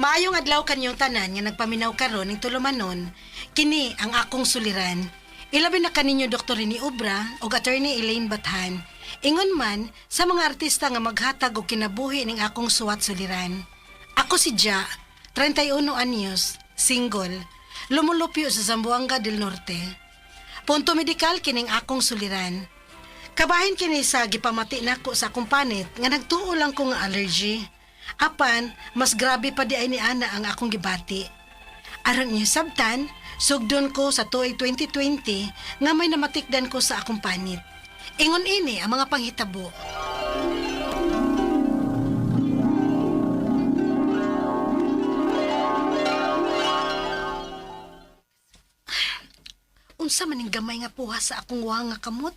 Maayong adlaw kanyong tanan nga nagpaminaw karon ning tulumanon, kini ang akong suliran. Ilabi na kaninyo Dr. ni Ubra o Attorney Elaine Bathan. Ingon man sa mga artista nga maghatag og kinabuhi ning akong suwat suliran. Ako si Ja, 31 anyos, single, lumulupyo sa Zamboanga del Norte. Punto medikal kining akong suliran. Kabahin kini sa gipamati nako sa akong panit nga nagtuo lang ko nga allergy. Apan, mas grabe pa di ay ni Ana ang akong gibati. Aron niya sabtan, sugdon ko sa tuig 2020 nga may namatikdan ko sa akong panit. Ingon ini ang mga panghitabo. Unsa man ning gamay nga puha sa akong wa nga kamot?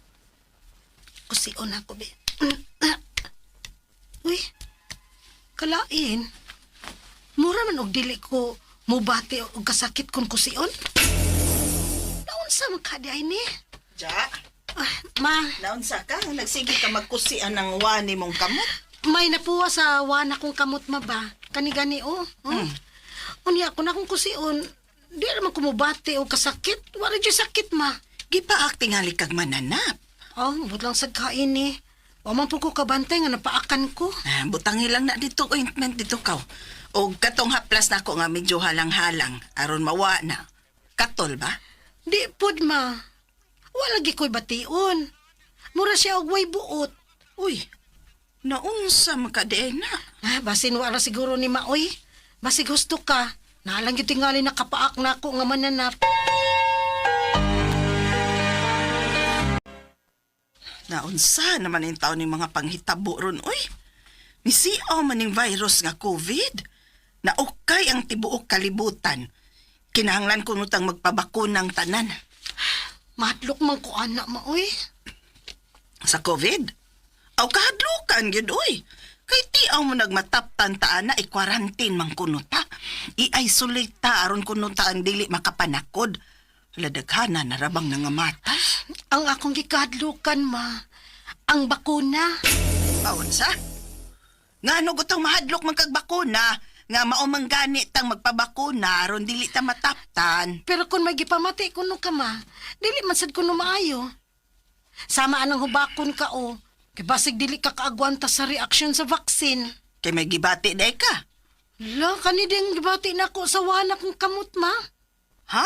Kusion ako be. Uy, kalain. Mura man og dili ko mubati og kasakit kon kusion. Naunsa man ka di ni? Ja, Ah, ma, naunsa ka? Nagsige ka magkusian ng wani mong kamot? may napuwa sa wa na kong kamot ma ba? Kani-gani oh. Hmm. Unya ako na kong kusion. Di naman kumubati og kasakit. Wala dyan sakit ma. Gipaak tingali kag mananap. Oh, but lang sad kain ni. Wa man po ko kabantay nga napaakan ko. Ah, butangi lang na dito ointment dito kaw. O katong haplas na ko nga medyo halang-halang aron mawa na. Katol ba? Di pod ma. Wala gi ko'y bation. Mura siya og way buot. Uy, naunsa man ka di na. Ah, basin wala siguro ni Maoy. Basig gusto ka. Nalang yung tingali nakapaak na ako nga mananap. Naunsa naman yung taon ng mga panghitabo ron, uy. Nisiaw man yung virus nga COVID. Naukay ang tibuok kalibutan. Kinahanglan ko nutang magpabakunang tanan. Matlok man ko anak Maoy. Sa COVID? Aw kahadlukan gyud uy. Kay ti aw mo nagmataptan ta na i-quarantine man kuno ta. I-isolate ta aron kuno ta ang dili makapanakod. Ladaghana narabang nga mata. Ang akong gikadlukan ma. Ang bakuna. Awon sa? Nga ano gutang mahadlok man kag bakuna nga mao man gani tang magpabakuna aron dili ta mataptan. Pero kung may gipamati kuno ka ma, dili man sad kuno maayo. Sama anang hubakon ka o. Kay basig dili ka kaagwanta sa reaksyon sa vaksin. Kay may gibati day ka. La, kani ding gibati na ko sa wana kong kamot ma. Ha?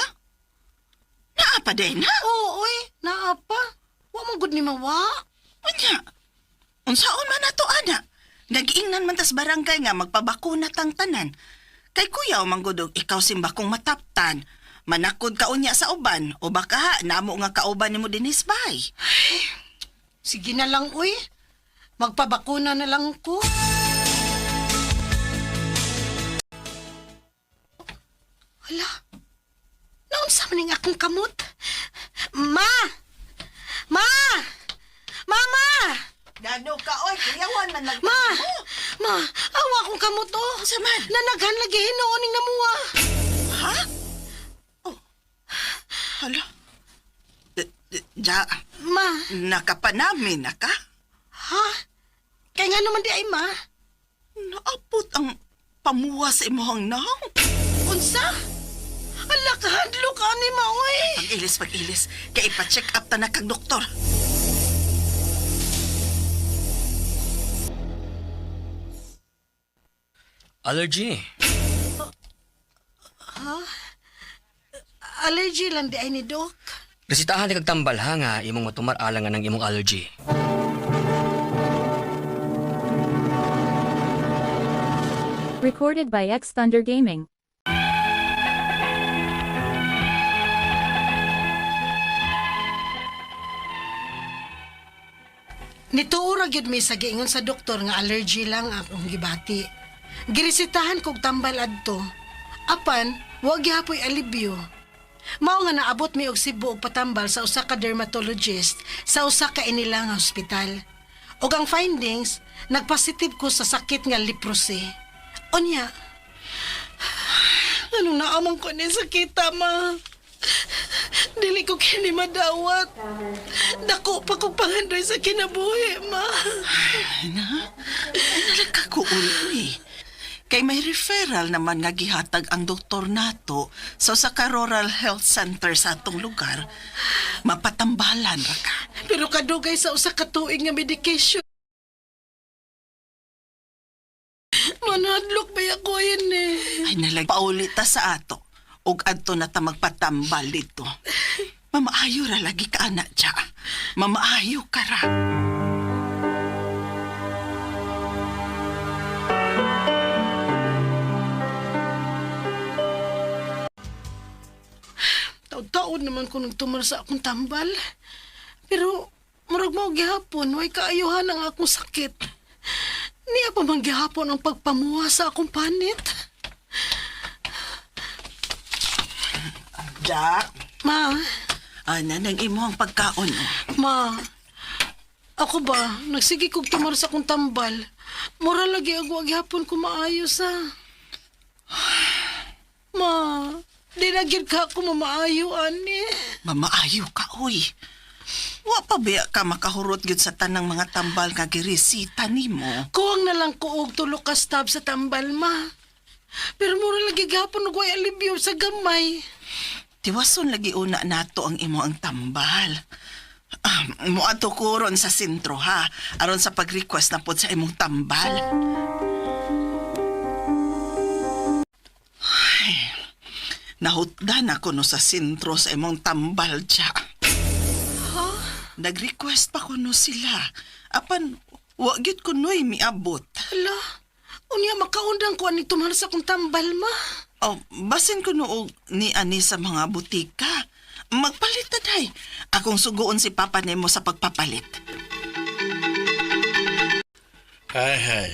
Naa pa day na? Oo, oy, naapa. Wa mo gud ni mawa. Unya, unsaon man nato ana? Nag-ingnan man tas barangay nga magpabakuna tang tanan. Kay kuya manggudog ikaw simba kong mataptan. Manakod ka unya sa uban o baka ha, namo nga kauban nimo dinis bay. Sige na lang, uy. Magpabakuna na lang ko. Naunsa man ning akong kamot? Ma! Ma! Mama! Gano ka oy, kuyawan man nag Ma! Ma! Awa akong kamot, oh. Sa man? Nanaghan lagi hinoon ning namuwa. Ha? Oh. Hala. Ja, Ma! nakapanami na ka? Ha? Kaya nga naman di ay, ma. Naapot ang pamuwa sa imuhang naong. Unsa? Ala, ka ni Maoy. Pag-ilis, pag-ilis. Kaya ipa-check up ta na kag doktor. Allergy. Allergy lang di ay ni Doc. Resitahan ni kag tambal ha nga imong matumar alang ng imong allergy. Recorded by X Thunder Gaming. Nituura gyud mi sa giingon sa doktor nga allergy lang ang akong gibati. Girisitahan kog tambal adto. Apan, wa gihapoy alibyo. Mao nga naabot mi og Cebu og patambal sa usa ka dermatologist sa usa ka inila nga ospital. Og ang findings, nagpositive ko sa sakit nga leprosy. Unya, anong naamang ko ni sakita, ma? Dili ko kini madawat. Dako pa ko pangandoy sa kinabuhi, ma. Ay na, ay nalagkakuul eh. Kay may referral naman nga gihatag ang doktor nato so sa Rural Health Center sa atong lugar. Mapatambalan ra ka. Pero kadugay sa usa ka tuig nga medication. Manadlok ba ako yun eh. Ay nalag paulita sa ato. Ug adto na ta magpatambal dito. Mamaayo ra lagi ka anak dya. Mamaayo ka ra. Taon-taon naman ko nagtumar sa akong tambal. Pero, murag mo gihapon, way kaayuhan ang akong sakit. Niya pa man gihapon ang pagpamuha sa akong panit. Jack, Ma, ana nang imo ang pagkaon. ma, ako ba, nagsige kog tumar sa akong tambal. Mura lagi ako gihapon ko maayos ha. Ma, di na gyud ka ako mamaayo, ani. Mamaayo ka, uy. Wa pa ba ka makahurot gyud sa tanang mga tambal nga giresita nimo? Kuwang na lang ko og tulo ka stab sa tambal, ma. Pero mura lagi gihapon og way alibyo sa gamay. Tiwason lagi una nato ang imo ang tambal. Ah, mo ato kuron sa sentro ha, aron sa pag-request na pod sa imong tambal. Ay, nahutdan ako no sa sentro sa imong tambal dya. Nag-request pa ko no sila. Apan, wa gyud ko no'y miabot. Hala, unya makaundang ko ani tumar sa akong tambal, ma. Oh, basin ko noog ni ani sa mga butika. Magpalit na day. Akong suguon si Papa Nemo sa pagpapalit. Hay hay.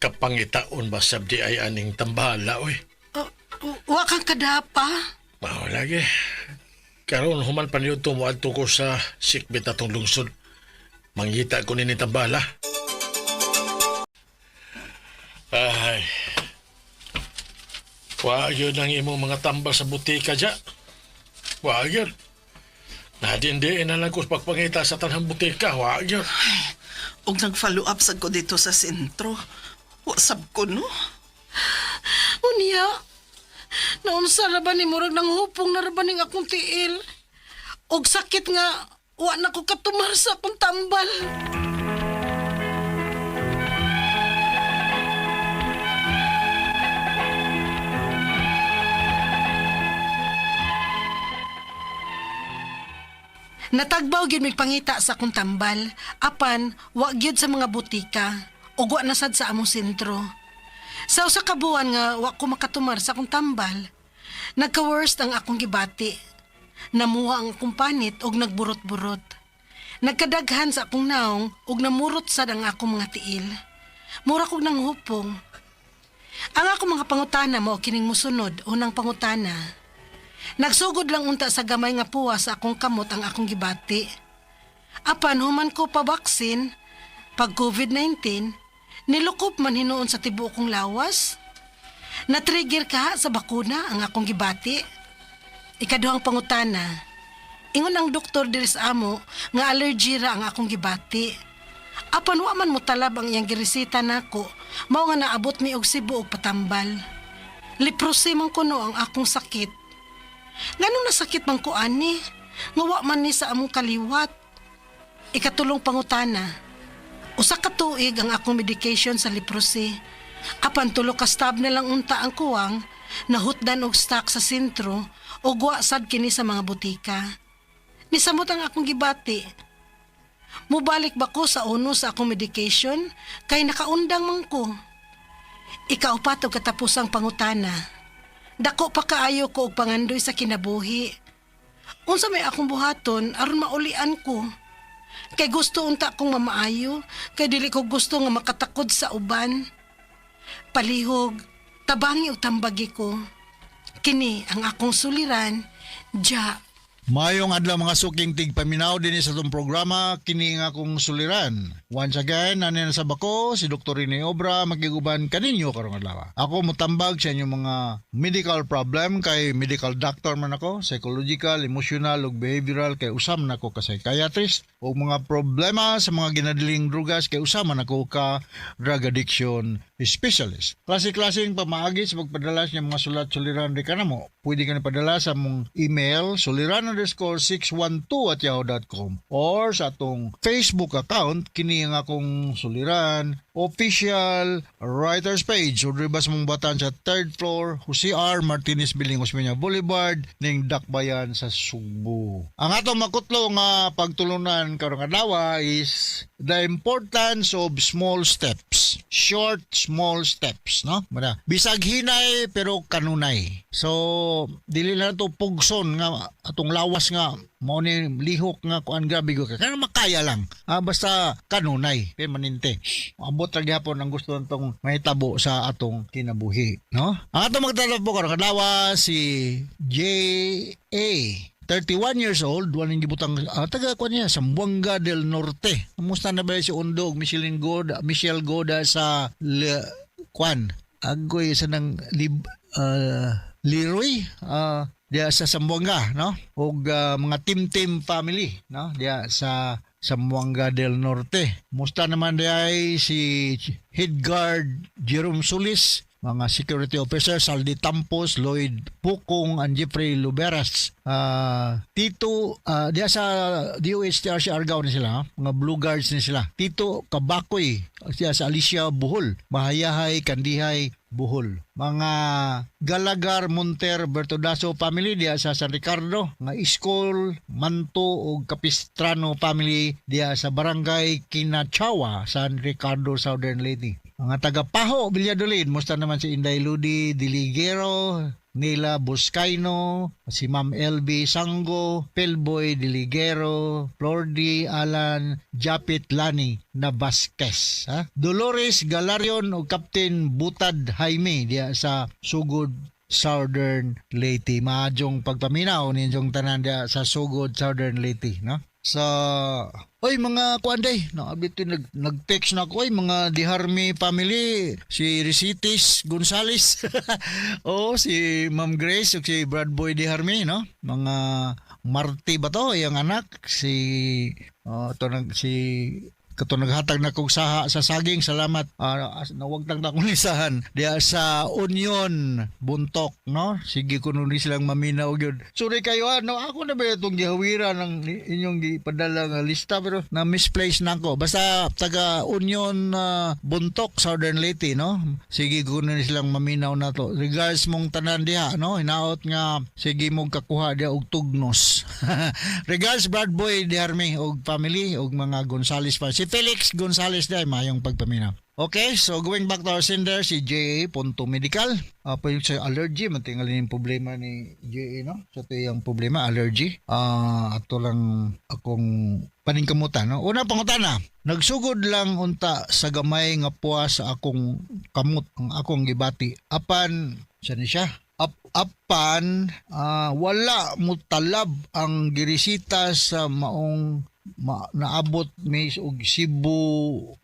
Kapangitaon ba sabdi ay aning tambala oy. Uh, wa kang kadapa. Mao lagi. Karon human pa niyo tumuadto ko sa sikbit atong lungsod. Mangita ko nini tambala. Ay. Wa yun ang imong mga tambal sa butika dya. Wa yun. Nadindi na lang ko sa pagpangita sa tanang butika. Wa yun. Ug nag-follow up sad ko dito sa sentro. Wasab ko no. Unya, naunsa ra ba ni murag nang hupong na ra ba ning akong tiil? Og sakit nga, wa na ko katumar sa akong tambal. Natagbaw gyud mig pangita sa akong tambal, apan wa gyud sa mga butika, ug wa na sad sa among sentro. Sa usa ka buwan nga wa ko makatumar sa akong tambal, nagka-worst ang akong gibati. Namuha ang akong panit og nagburot-burot. Nagkadaghan sa akong naong ug namurot sad ang akong mga tiil. Mura kog nang hupong. Ang akong mga pangutana mo kining musunod unang pangutana. Nagsugod lang unta sa gamay nga puwa sa akong kamot ang akong gibati. Apan human ko pa baksin, pag COVID-19, nilukop man hinuon sa tibuok kong lawas. Natrigger ka sa bakuna ang akong gibati. Ikaduhang pangutana, ingon ang doktor diri sa amo nga allergy ra ang akong gibati. Apan wa man mo talab ang iyang giresita nako, mao nga naabot mi og og patambal. Leprosy man kuno ang akong sakit. Nganong nasakit man ko ani? Nga wa man ni sa among kaliwat. Ikatulong pangutana. Usa ka tuig ang akong medication sa leprosy. Apan tulo ka stab na lang unta ang kuwang, nahutdan og stock sa sentro o wa sad kini sa mga butika. Nisamot ang akong gibati. Mubalik ba ko sa uno sa akong medication kay nakaundang man ko. Ikaw pa to katapusang pangutana. Dako pa kaayo ko og pangandoy sa kinabuhi. Unsa may akong buhaton aron maulian ko. Kay gusto unta kong mamaayo, kay dili ko gusto nga makatakod sa uban. Palihog, tabangi o tambagi ko. Kini ang akong suliran, Ja. Mayong adlaw mga suking tigpaminaw din sa itong programa kini nga akong suliran. Once again, nanin na sa bako si Dr. Rene Obra magiguban kaninyo karong adlaw. Ako mutambag sa inyong mga medical problem kay medical doctor man ako, psychological, emotional ug behavioral kay usam na ako ka psychiatrist ug mga problema sa mga ginadiling drugas kay usam man ako ka drug addiction specialist. Klase-klaseng pamaagi sa pagpadala sa mga sulat-suliran di ka na mo. Pwede ka na padala sa mong email suliran underscore 612 at yahoo.com or sa atong Facebook account kini nga akong suliran official writers page o ba sa mong batan sa third floor Jose R. Martinez Biling Osmeña Boulevard ning Dakbayan sa Sugbo. Ang atong makutlo nga pagtulunan karong adlaw is the importance of small steps. Short small steps, no? Mara, bisag hinay pero kanunay. So, dili na to pugson nga atong lawas nga mao ni lihok nga kuan grabe ko kaya makaya lang ah, basta kanunay permanente abot ra gyapon ang gusto nitong mahitabo sa atong kinabuhi no ang atong magdala po karon kadlawa si J.A. 31 years old, walang gibutang uh, taga ko niya sa Buanga del Norte. Kamusta na ba si Undog, Michelle Goda, Michelle Goda sa Le, Kwan? Agoy sa nang lib, uh, Leroy, uh, diya sa Sambuanga, no? Og uh, mga team-team family, no? Diya sa Sambuanga del Norte. Musta naman diya ay si head guard Jerome Solis, mga security officers, Saldi Tampos, Lloyd Pukong, and Jeffrey Luberas. Ah, Tito, ah, diya sa DOHTR si Argao ni sila, ha? mga Blue Guards ni sila. Tito Kabakoy, siya sa Alicia Buhol, Mahayahay, Kandihay, Buhol. Mga Galagar, Monter, Bertodaso family diya sa San Ricardo, nga Iskol, Manto ug Capistrano family diya sa Barangay Kinachawa, San Ricardo, Southern Leyte. Mga taga Paho, Villadolid, musta naman si Inday Ludi Diligero, Nila Buscaino, si Ma'am LB Sango, Pelboy Diligero, Flordi Alan Japit Lani na Vasquez. Ha? Dolores Galarion o Captain Butad Jaime diya sa Sugod Southern Leyte. Maadjong pagpaminaw ninyong tanan sa Sugod Southern Leyte. No? Sa Oy mga kuanday, no nag nag-text na ako oy mga Diharmi family, si Risitis Gonzales. oh, si Ma'am Grace ug si Brad Boy Diharmi, no? Mga Marty ba to, yung anak si oh, to nag si kato naghatag na kog saha sa saging salamat. Uh, nawag tang akong lisahan diya sa onion buntok no? Sige kuno ni silang maminaw gyud. Sorry kayo ano ako na ba itong gihawiran ng inyong gipadala nga lista pero na misplace na ako. Basta taga onion uh, buntok southern Leyte no? Sige kuno ni silang maminaw na to. Regards mong tanan diha no? Hinaot nga sige mong kakuha diha og tugnos. Regards Brad Boy Diarme og family og mga Gonzales pa si Felix Gonzales day mayong pagpaminaw Okay, so going back to our sender, si J.A. Punto Medical. Uh, yung sa allergy, matingalin yung problema ni J.A. No? So, ito yung problema, allergy. Ah, ato lang akong paningkamutan. No? Una pangutana, nagsugod lang unta sa gamay nga puwa sa akong kamot, ang akong gibati. Apan, siya ni siya? Ap apan, ah, wala mo talab ang girisita sa maong ma, naabot may og Cebu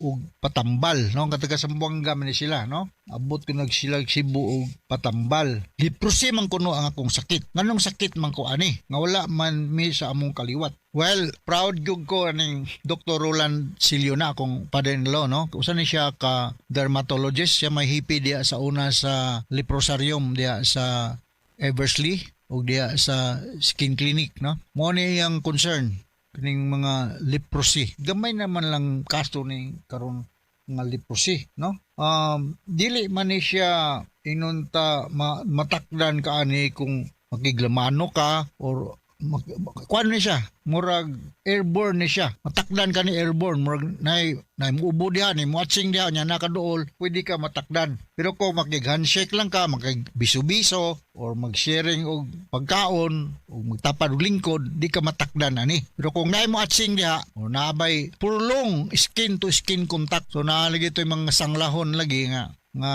og Patambal no? Kataga Sambuanga man sila no? Abot ko nag sila Cebu og Patambal. Liprosi man kuno ang akong sakit. Nganong sakit man ko ani? Nga wala man mi sa among kaliwat. Well proud gyud ko aning Dr. Roland Siliona akong father-in-law no? Usa ni siya ka dermatologist. Siya may hipi diya sa una sa leprosarium diya sa Eversley o diya sa skin clinic no? Mo ni ang concern kining mga leprosy. Gamay naman lang kaso ni karon nga leprosy, no? Um, dili man siya inunta ma, matakdan ka ani kung makiglamano ka or mag, kuan ni siya murag airborne ni siya. Matakdan ka ni airborne murag nay nay muubo diha ni watching diha nya nakaduol pwede ka matakdan. Pero kung makig handshake lang ka makig biso-biso or mag-sharing og pagkaon o magtapad og lingkod di ka matakdan ani pero kung nay mo diha o naabay purlong skin to skin contact. So naalagi to yung mga sanglahon lagi nga nga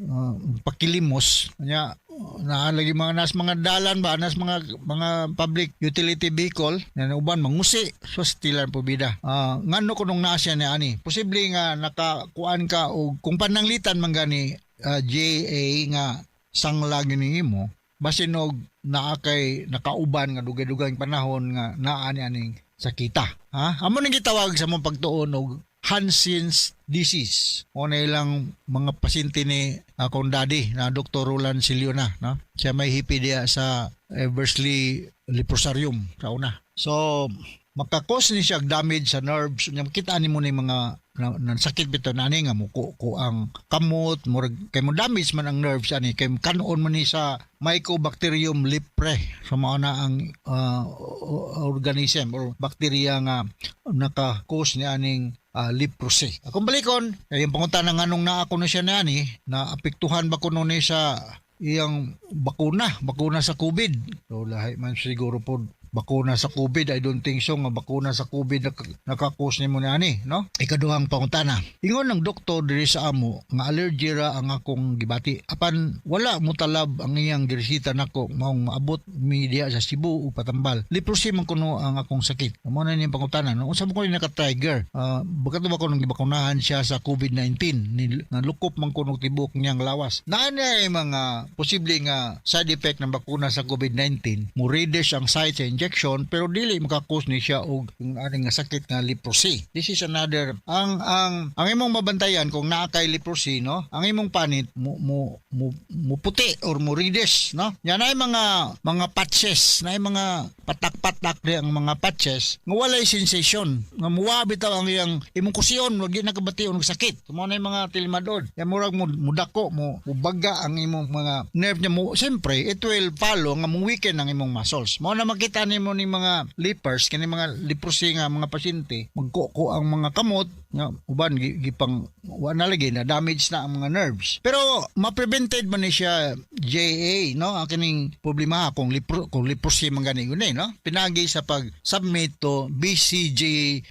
uh, pakilimos. Nya naalagi mga nas mga dalan ba nas mga mga public utility vehicle na uban mangusi. So stilan po bida. Uh, ngano kunong naa siya ni ani? Posible nga nakakuan ka og kung pananglitan man gani uh, JA nga sanglag ni mo basin og naa kay nakauban nga dugay-dugay panahon nga naa ni aning sakita. Ha? Amo ning gitawag sa mong pagtuon og Hansen's disease. O na ilang mga pasyente ni akong daddy na Dr. Roland Siliona. No? Siya may hipi diya sa Eversley Leprosarium sa una. So, makakos ni siya damage sa nerves. Nya makita ni mo ni mga na, na sakit bitaw nani nga mo ko, ko ang kamot murag kay mo damage man ang nerves ani kay kanon man ni sa Mycobacterium leprae sa mao na ang ah, o- organism or bacteria nga naka-cause ni aning uh, leprosy. Akong balikon, ay yung pangunta na nganong na ako na siya na ani, na apektuhan ba ko nun ni sa iyang bakuna, bakuna sa COVID. So lahi man siguro po bakuna sa COVID, I don't think so nga bakuna sa COVID nak nakakos ni mo na ani, no? Ikaduhang pangutana. Ingon ng doktor diri sa amo nga allergy ra ang akong gibati. Apan wala mo talab ang iyang giresita nako maong maabot mi diha sa Cebu ug Patambal. Leprosy man kuno ang akong sakit. Amo na ni pangutana. No? Unsa mo ko ni naka-trigger? Uh, bakat ba ko nang gibakunahan siya sa COVID-19 ni nalukop man kuno tibok niyang lawas. Naa na mga posible nga side effect ng bakuna sa COVID-19. Mo ang sa injection pero dili makakos ni siya og ang aning nga sakit nga leprosy. This is another ang ang ang imong mabantayan kung naa kay leprosy no. Ang imong panit mo mo mo, mo puti or mo reddish no. Yan ay mga mga patches, na mga patak-patak di ang mga patches nga walay sensation nga muwa bitaw ang iyang imong kusyon wag na kabati og sakit. Mo na mga tilmadod. Yan murag mo mudako mo mubaga ang imong mga nerve niya mo. Siyempre, it will follow nga mo weaken ang imong muscles. Mo na makita nimo ni mga lepers kani mga leprosy nga mga pasyente magkuko ang mga kamot nga uban gi- gipang wa na lagi na damage na ang mga nerves. Pero ma-prevented man ni siya JA no ang kining problema kung lepro kung leprosy man gani yun eh, no pinagi sa pag submit to BCG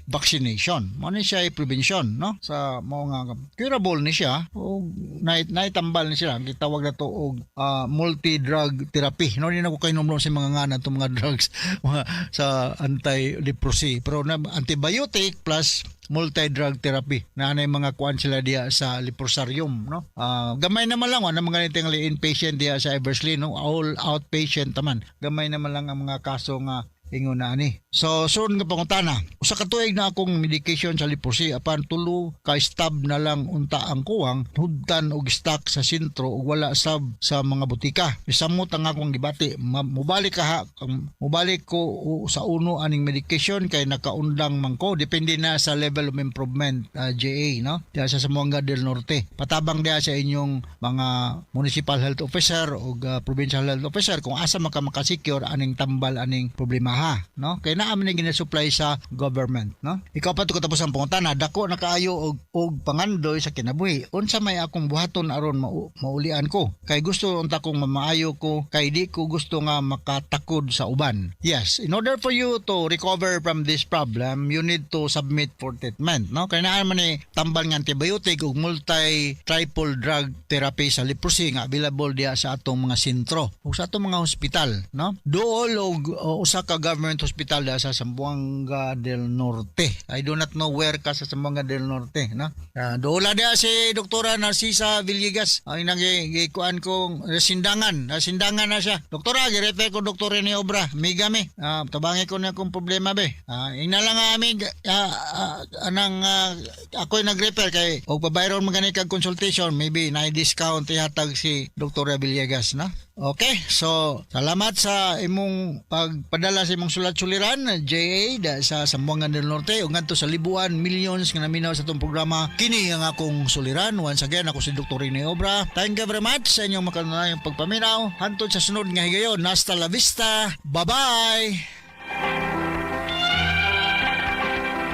vaccination. Mo ni siya prevention no sa mao nga curable ni siya o night naitambal ni siya gitawag na to og ah, multi-drug therapy. No ni na ko kay numlo sa mga ngana to mga drugs mga sa anti-leprosy pero na antibiotic plus multi-drug therapy. Na anay mga kuan sila diya sa leprosarium no? Ah, gamay naman lang ano mga tingali inpatient diya sa Eversley no? All outpatient taman gamay naman lang ang mga kaso nga ingon ani. So, sunod nga pangutana. Usa ka tuig na akong medication sa leprosy apan tulo ka stab na lang unta ang kuwang hudtan og stock sa sentro ug wala sab sa mga butika. Isamot ang akong gibati. Mubalik ka ha, mubalik ko u- sa uno aning medication kay nakaundang man ko depende na sa level of improvement ah, JA no. Diya sa Samuanga del Norte. Patabang diya sa inyong mga municipal health officer o provincial health officer kung asa maka makasecure aning tambal aning problema ha no? Kay naa man ginasupply sa government no? Ikaw pa to katapos ang pangutana dako na kaayo og og pangandoy sa kinabuhi. Unsa may akong buhaton aron mau, maulian ko? Kay gusto unta kong mamaayo ko kay di ko gusto nga makatakod sa uban. Yes in order for you to recover from this problem you need to submit for treatment no? Kay naa man ni tambal nga antibiotic ug multi triple drug therapy sa leprosy nga available diya sa atong mga sentro ug sa atong mga hospital no? Duol og usa ka government hospital diya sa Zamboanga del Norte. I do not know where ka sa Zamboanga del Norte no? Uh, duola diya si doktora Narcisa Villegas. Ang nang gikuan kong sindangan. Sindangan na siya. Doktora girefer ko doktor ni obra. Migami uh, tabangi ko na akong problema be. Uh, ina lang amig uh, uh, anang uh, ako nag-refer kay og pabayron magani kag consultation. Maybe na discount ihatag si Dr. Villegas na Okay, so salamat sa imong pagpadala sa imong sulat-suliran JA da, sa Sambuanga del Norte. Ug ngadto sa libuan millions nga naminaw sa itong programa kini ang akong suliran. Once again ako si Dr. Rene Obra. Thank you very much sa inyong makanunayang pagpaminaw. Hantod sa sunod nga higayon hasta la vista. Bye bye